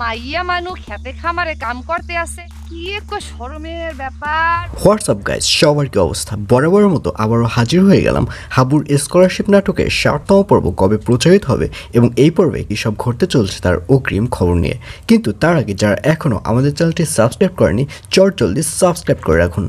মাইয়া খামারে কাম করতে আসে কি ব্যাপার। গাইজ সবার কি অবস্থা? মতো আবারও হাজির হয়ে গেলাম হাবুর স্কলারশিপ পর্ব কবে প্রচারিত হবে এবং এই পর্বে কী সব ঘটতে চলছে তার অগ্রিম খবর নিয়ে। কিন্তু তার আগে যারা এখনও আমাদের চ্যানেলটি সাবস্ক্রাইব করেনি, চট জলদি সাবস্ক্রাইব করে রাখুন।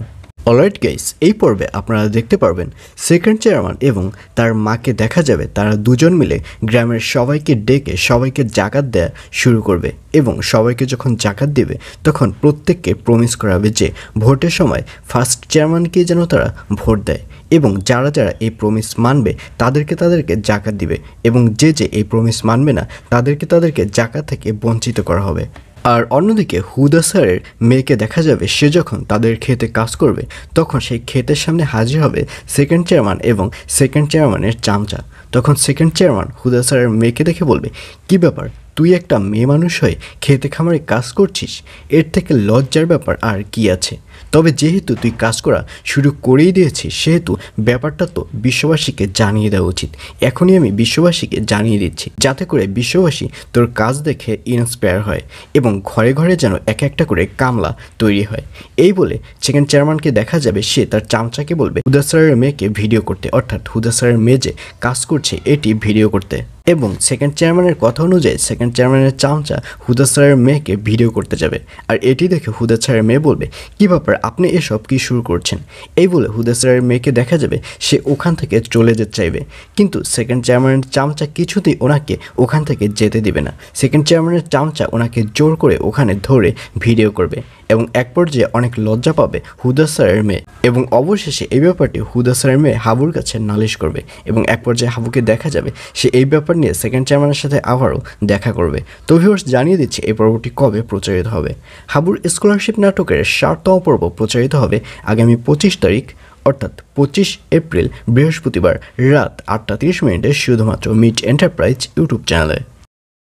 অলরাইট গাইস, এই পর্বে আপনারা দেখতে পারবেন সেকেন্ড চেয়ারম্যান এবং তার মাকে দেখা যাবে, তারা দুজন মিলে গ্রামের সবাইকে ডেকে সবাইকে জাকাত দেয়া শুরু করবে এবং সবাইকে যখন জাকাত দেবে, তখন প্রত্যেককে প্রমিস করাবে যে ভোটের সময় ফার্স্ট চেয়ারম্যানকে যেন তারা ভোট দেয় এবং যারা যারা এই প্রমিস মানবে, তাদেরকে তাদেরকে জাকাত দিবে এবং যে যে এই প্রমিস মানবে না, তাদেরকে তাদেরকে জাকাত থেকে বঞ্চিত করা হবে। আর অন্যদিকে হুদা স্যারের মেয়েকে দেখা যাবে সে যখন তাদের ক্ষেতে কাজ করবে, তখন সেই ক্ষেতের সামনে হাজির হবে সেকেন্ড চেয়ারম্যান এবং সেকেন্ড চেয়ারম্যানের চামচা। তখন সেকেন্ড চেয়ারম্যান হুদা স্যারের মেয়েকে দেখে বলবে, কি ব্যাপার? তুই একটা মেয়ে মানুষ হয়ে খেতে খামারে কাজ করছিস? এর থেকে লজ্জার ব্যাপার আর কি আছে? তবে যেহেতু তুই কাজ করা শুরু করেই দিয়েছিস, সেহেতু ব্যাপারটা তো বিশ্ববাসীকে জানিয়ে দেওয়া উচিত। এখনই আমি বিশ্ববাসীকে জানিয়ে দিচ্ছি, যাতে করে বিশ্ববাসী তোর কাজ দেখে ইন্সপায়ার হয় এবং ঘরে ঘরে যেন এক একটা করে কামলা তৈরি হয়। এই বলে সেকেন্ড চেয়ারম্যানকে দেখা যাবে, সে তার চামচাকে বলবে, হুদা স্যারের মেয়েকে ভিডিও করতে। অর্থাৎ হুদা স্যারের মেয়ে যে কাজ করছে, এটি ভিডিও করতে। এবং সেকেন্ড চেয়ারম্যানের কথা অনুযায়ী সেকেন্ড চেয়ারম্যানের চামচা হুদা স্যারের মেয়েকে ভিডিও করতে যাবে। আর এটি দেখে হুদা স্যারের মেয়ে বলবে, কী ব্যাপার, আপনি এসব কি শুরু করছেন? এই বলে হুদা স্যারের মেয়েকে দেখা যাবে, সে ওখান থেকে চলে যেতে চাইবে। কিন্তু সেকেন্ড চেয়ারম্যানের চামচা কিছুতেই ওনাকে ওখান থেকে যেতে দিবে না। সেকেন্ড চেয়ারম্যানের চামচা ওনাকে জোর করে ওখানে ধরে ভিডিও করবে এবং এক পর্যায়ে অনেক লজ্জা পাবে হুদা স্যারের মেয়ে এবং অবশেষে এই ব্যাপারটি হুদা স্যারের মেয়ে হাবুর কাছে নালিশ করবে এবং এক পর্যায়ে হাবুকে দেখা যাবে, সে এই ব্যাপার নিয়ে সেকেন্ড চেয়ারম্যানের সাথে আবারও দেখা করবে। তো জানিয়ে দিচ্ছে এই পর্বটি কবে প্রচারিত হবে? হাবুর স্কলারশিপ নাটকের ষাটতম পর্ব প্রচারিত হবে আগামী পঁচিশ তারিখ, অর্থাৎ পঁচিশ এপ্রিল, বৃহস্পতিবার রাত আটটা তিরিশ মিনিটে, শুধুমাত্র মিট এন্টারপ্রাইজ ইউটিউব চ্যানেলে।